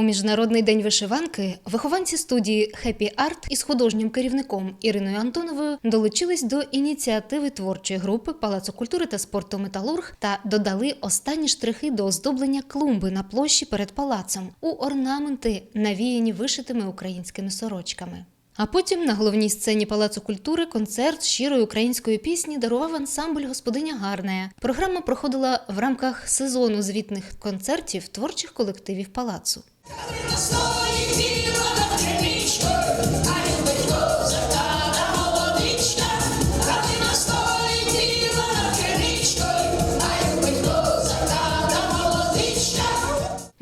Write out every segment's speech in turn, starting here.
У міжнародний день вишиванки вихованці студії Happy Art із художнім керівником Іриною Антоновою долучились до ініціативи творчої групи Палацу культури та спорту Металург та додали останні штрихи до оздоблення клумби на площі перед палацом у орнаменти, навіяні вишитими українськими сорочками. А потім на головній сцені Палацу культури концерт щирої української пісні дарував ансамбль Господиня Гарная. Програма проходила в рамках сезону звітних концертів творчих колективів палацу.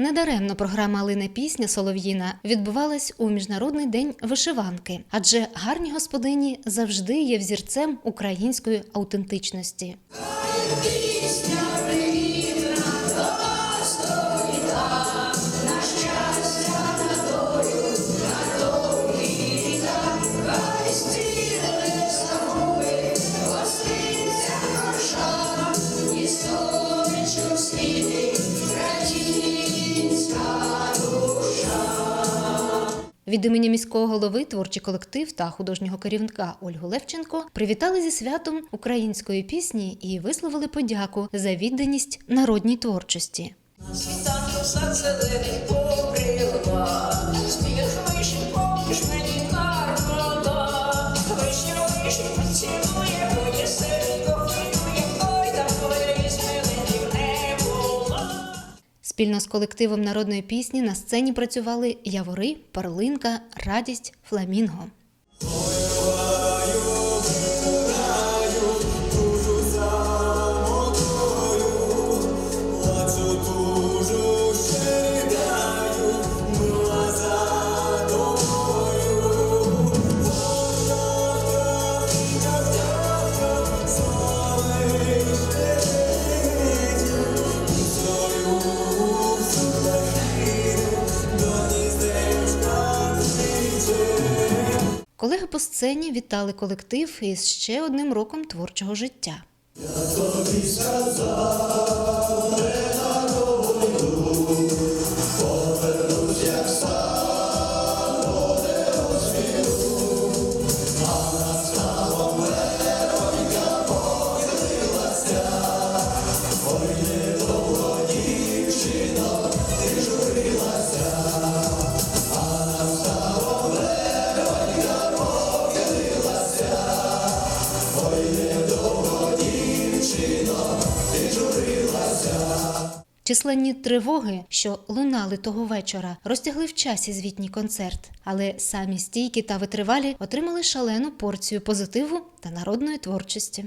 Недаремно програма Алина пісня Солов'їна відбувалась у міжнародний день вишиванки, адже гарні господині завжди є взірцем української аутентичності. Від імені міського голови творчий колектив та художнього керівника Ольгу Левченко привітали зі святом української пісні і висловили подяку за відданість народній творчості. Світанку Спільно з колективом народної пісні на сцені працювали Явори, Перлинка, Радість, Фламінго. Колеги по сцені вітали колектив із ще одним роком творчого життя. Численні тривоги, що лунали того вечора, розтягли в часі звітній концерт, але самі стійкі та витривалі отримали шалену порцію позитиву та народної творчості.